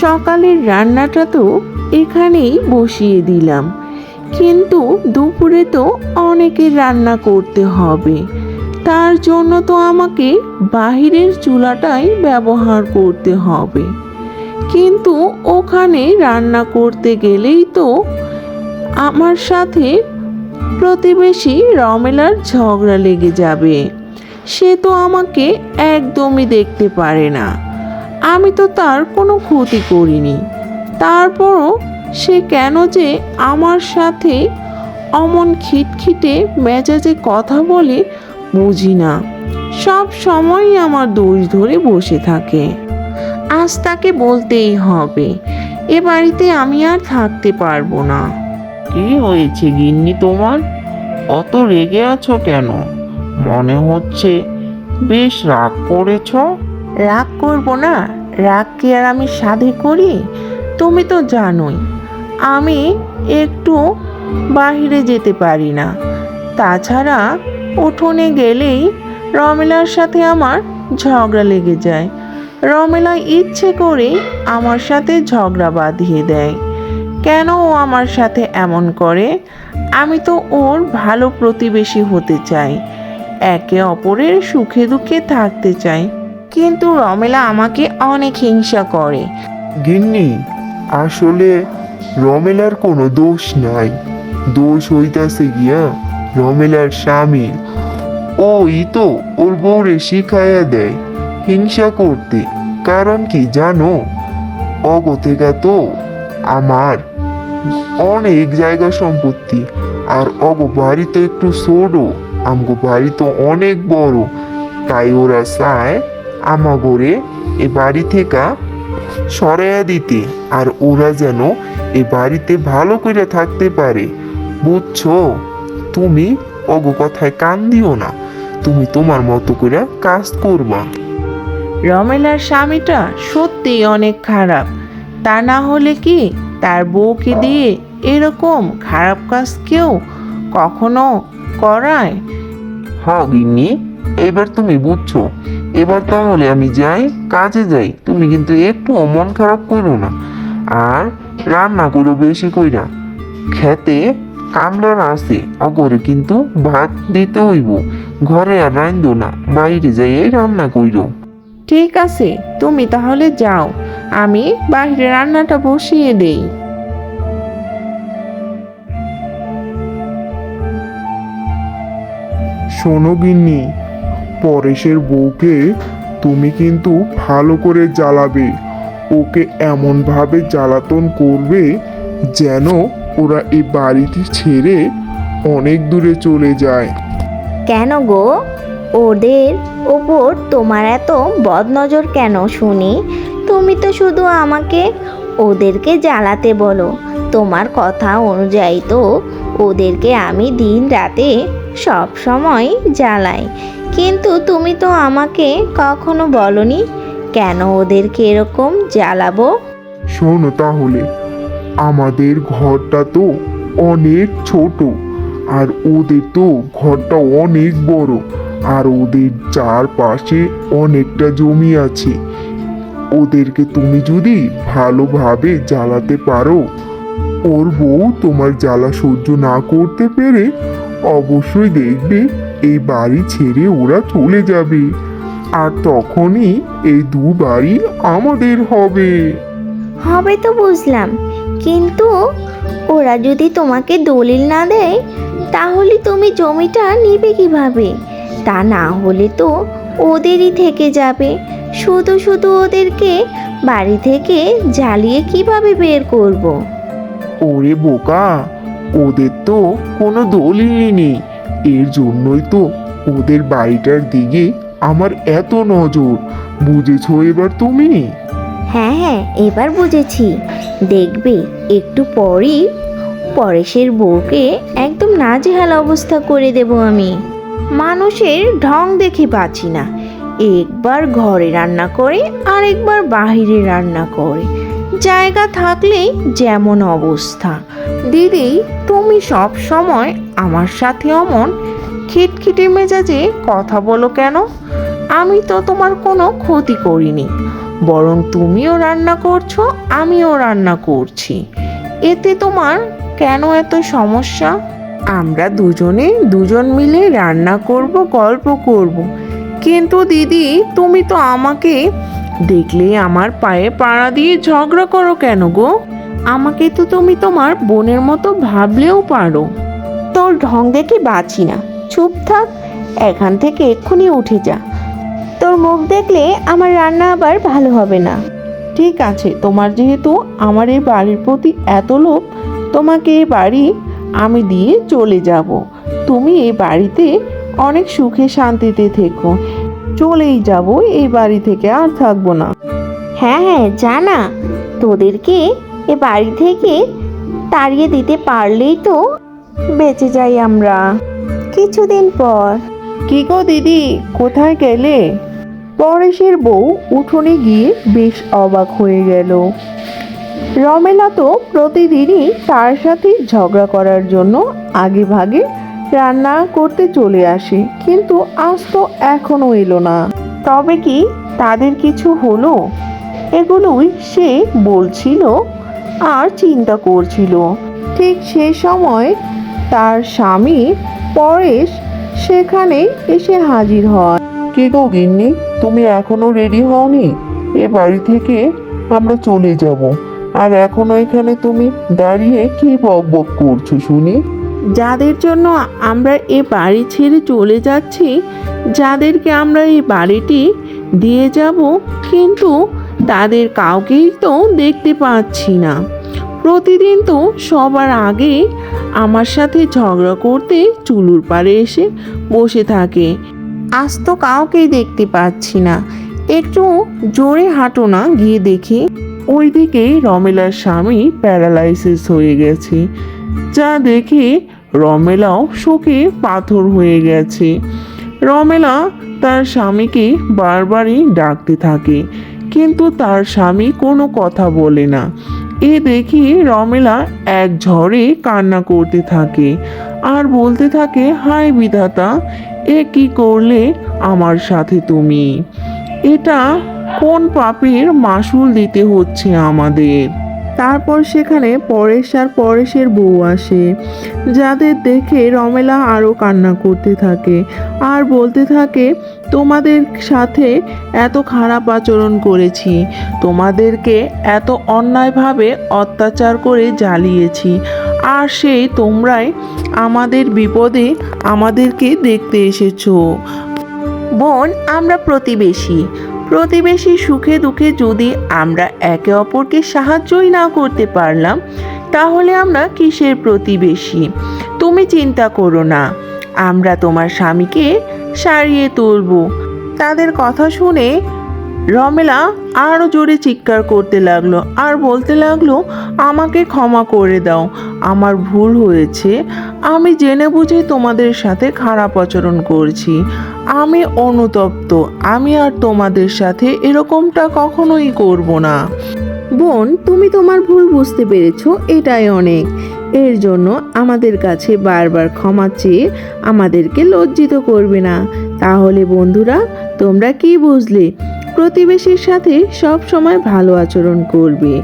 সকালের রান্নাটা তো এখানেই বসিয়ে দিলাম। কিন্তু দুপুরে তো অনেকের রান্না করতে হবে। তার জন্য তো আমাকে বাহিরের চুলাটাই ব্যবহার করতে হবে। কিন্তু ওখানে রান্না করতে গেলেই তো আমার সাথে প্রতিবেশী রমেলার ঝগড়া লেগে যাবে। সে তো আমাকে একদমই দেখতে পারে না। আমি তো তার কোনো ক্ষতি করিনি। তারপরও সে কেন যে আমার সাথে অমন খিটখিটে মেজাজে কথা বলে বুঝি না। সব সময়ই আমার দোষ ধরে বসে থাকে। আজ তাকে বলতেই হবে, এ বাড়িতে আমি আর থাকতে পারব না। কি হয়েছে গিন্নি তোমার? অত রেগে আছো কেন? মনে হচ্ছে বেশ রাগ করেছ। রাগ করব না? রাগ কি আর আমি সাধে করি? তুমি তো জানোই, আমি একটু বাহিরে যেতে পারি না। তাছাড়া উঠোনে গেলেই রমেলার সাথে আমার ঝগড়া লেগে যায়। রমেলা ইচ্ছে করে আমার সাথে ঝগড়া বাঁধিয়ে দেয়। কেন ও আমার সাথে এমন করে? আমি তো ওর ভালো প্রতিবেশী হতে চাই। একে অপরের সুখে দুঃখে থাকতে চাই। কিন্তু রমেলা আমাকে অনেক হিংসা করে। গিন্নি, আসলে রমেলার কোনো দোষ নাই। দোষ হইতাছে গিয়া রমেলার স্বামী। ওই তো, ওর বউরে শিখাইয়া দেয় হিংসা করতে। কারণ কি জানো? অগ থেকে তো আমার অনেক জায়গা সম্পত্তি। আর অগ বাড়ি তো একটু ছোট, আমগো বাড়ি তো অনেক বড়। তাই ওরা চায় আমাগরে এ বাড়ি থেকে সরাইয়া দিতে আর ওরা যেন এ বাড়িতে ভালো করে থাকতে পারে। বুঝছ? তুমি অগ কথায় কান দিও না তুমি তোমার মতো করে কাজ করবা। রমেলার স্বামীটা সত্যিই অনেক খারাপ। তা না হলে কি তার বউকে দিয়ে এরকম খারাপ কাজ কেউ কখনো করায়? হ্যাঁ গিন্নি এবার তুমি বুঝছ। এবার তাহলে আমি যাই কাজে যাই। তুমি কিন্তু একটু মন খারাপ করো না। আর রান্না করো বেশি কইরা। খেতে কামলার আছে অগরে কিন্তু ভাত দিতে হইব। ঘরে আর রান্ধো না বাইরে যাই রান্না কইরো। ঠিক আছে তুমি তাহলে যাও। আমি বাইরে রান্নাটা বসিয়ে দেই। শোনো গিন্নি পরেশের বউকে তুমি কিন্তু ভালো করে জ্বালাবে। ওকে এমনভাবে জ্বালাতন করবে যেন ওরা এই বাড়িটি ছেড়ে অনেক দূরে চলে যায়। কেন গো? ওদের ওপর তোমার এত বদনজর কেন শুনি? তুমি তো শুধু আমাকে ওদেরকে জ্বালাতে বলো। তোমার কথা অনুযায়ী তো ওদেরকে আমি দিন রাতে সব সময় জ্বালাই। কিন্তু তুমি তো আমাকে কখনো বলনি। কেন ওদেরকে এরকম জ্বালাবো? শোনো তাহলে, আমাদের ঘরটা তো অনেক ছোট, আর ওদের তো ঘরটা অনেক বড়, আর ওদের চারপাশে অনেকটা জমি আছে। ওদেরকে তুমি যদি ভালোভাবে জ্বালাতে পারো, ওর বউ তোমার জ্বালা সহ্য না করতে পেরে অবশ্যই দেখবে এই বাড়ি ছেড়ে ওরা চলে যাবে। আর তখনই এই দু বাড়ি আমাদের হবে। হবে তো বুঝলাম। কিন্তু ওরা যদি তোমাকে দলিল না দেয় তাহলে তুমি জমিটা নিবে কীভাবে? তা না হলে তো ওদেরই থেকে যাবে। শুধু শুধু ওদেরকে বাড়ি থেকে জ্বালিয়ে কীভাবে বের করব। ওরে বোকা ওদের তো কোনো দলিলই নেই। এর জন্যই তো ওদের বাড়িটার দিকে আমার এত নজর। বুঝেছ এবার তুমি? হ্যাঁ হ্যাঁ এবার বুঝেছি। দেখবে, একটু পরই পরেশের বউকে একদম নাজেহাল অবস্থা করে দেব আমি। মানুষের ঢং দেখে পাচ্ছি না। একবার ঘরে রান্না করে আর একবার বাহিরে রান্না করে। জায়গা থাকলেই যেমন অবস্থা। দিদি, তুমি সব সময় আমার সাথে অমন খিটখিটে মেজাজে কথা বলো কেন? আমি তো তোমার কোনো ক্ষতি করিনি। বরং তুমিও রান্না করছ, আমিও রান্না করছি। এতে তোমার কেন এত সমস্যা? আমরা দুজনে, দুজন মিলে রান্না করব, গল্প করব। কিন্তু দিদি, তুমি তো আমাকে দেখলে আমার পায়ে পাড়া দিয়ে ঝগড়া করো কেন গো? আমাকে তো তুমি তোমার বোনের মতো ভাবলেও পারো। তোর ঢং দেখে বাঁচি না? চুপ থাক এখান থেকে এক্ষুনি উঠে যা। তোর মুখ দেখলে আমার রান্না আবার ভালো হবে না। ঠিক আছে তোমার যেহেতু আমার এই বাড়ির প্রতি এত লোভ তোমাকে এই বাড়ি আমি দিয়ে চলে যাব। তুমি এই বাড়িতে অনেক সুখে শান্তিতে থেকো। চলেই যাব এই বাড়ি থেকে আর থাকব না। হ্যাঁ হ্যাঁ জানা তোদেরকে এ বাড়ি থেকে তাড়িয়ে দিতে পারলেই তো বেঁচে যাই আমরা। কিছুদিন পর। কি গো দিদি কোথায় গেলে? পরেশের বউ উঠোনে গিয়ে বেশ অবাক হয়ে গেল। রমেলা তো প্রতিদিনই তার সাথে ঝগড়া করার জন্য আগে ভাগে রান্না করতে চলে আসে, কিন্তু আজ তো এখনও এলো না। তবে কি তাদের কিছু হলো? এগুলোই সে বলছিল আর চিন্তা করছিল। ঠিক সে সময় তার স্বামী পরেশ সেখানে এসে হাজির হয়। কে গো গিন্নি, তুমি এখনও রেডি হওনি? এ বাড়ি থেকে আমরা চলে যাব। আর এখনও এখানে তুমি দাঁড়িয়ে কি বক বক করছ শুনি? যাদের জন্য আমরা এ বাড়ি ছেড়ে চলে যাচ্ছি, যাদেরকে আমরা এই বাড়িটি দিয়ে যাব, কিন্তু তাদের কাউকেই তো দেখতে পাচ্ছি না। প্রতিদিন তো সবার আগে আমার সাথে ঝগড়া করতে চুলুর পাড়ে এসে বসে থাকে। আজ তো কাউকেই দেখতে পাচ্ছি না। একটু জোরে হাঁটো না, গিয়ে দেখি ওইদিকে রমেলার স্বামী প্যারালাইসিস হয়ে গেছে। যা দেখে রমেলাও শোকে পাথর হয়ে গেছে। রমেলা তার স্বামীকে বারবারই ডাকতে থাকে, কিন্তু তার স্বামী কোনো কথা বলে না। এ দেখি রমেলা এক ঝড়ে কান্না করতে থাকে আর বলতে থাকে, হায় বিধাতা, এ কি করলে আমার সাথে তুমি? এটা কোন পাপের মাসুল দিতে হচ্ছে আমাদের? তারপর সেখানে পরেশ আর পরেশের বউ আসে, যাদের দেখে রমেলা আরও কান্না করতে থাকে আর বলতে থাকে, তোমাদের সাথে এত খারাপ আচরণ করেছি, তোমাদেরকে এত অন্যায়ভাবে অত্যাচার করে জ্বালিয়েছি, আর সেই তোমরাই আমাদের বিপদে আমাদেরকে দেখতে এসেছ। বোন, আমরা প্রতিবেশী। প্রতিবেশী সুখে দুঃখে যদি আমরা একে অপরকে সাহায্যই না করতে পারলাম, তাহলে আমরা কিসের প্রতিবেশী? তুমি চিন্তা করো না। আমরা তোমার স্বামীকে সারিয়ে তুলব। তাদের কথা শুনে রমেলা আরও জোরে চিৎকার করতে লাগল আর বলতে লাগল, আমাকে ক্ষমা করে দাও। আমার ভুল হয়েছে। আমি জেনে বুঝে তোমাদের সাথে খারাপ আচরণ করছি। আমি অনুতপ্ত। আমি আর তোমাদের সাথে এরকমটা কখনোই করব না। বোন, তুমি তোমার ভুল বুঝতে পেরেছ। এটাই অনেক। এর জন্য আমাদের কাছে বারবার ক্ষমা চেয়ে আমাদেরকে লজ্জিত করবে না। তাহলে বন্ধুরা, তোমরা কি বুঝলে? প্রতিবেশীর সাথে সব সময় ভালো আচরণ করবে।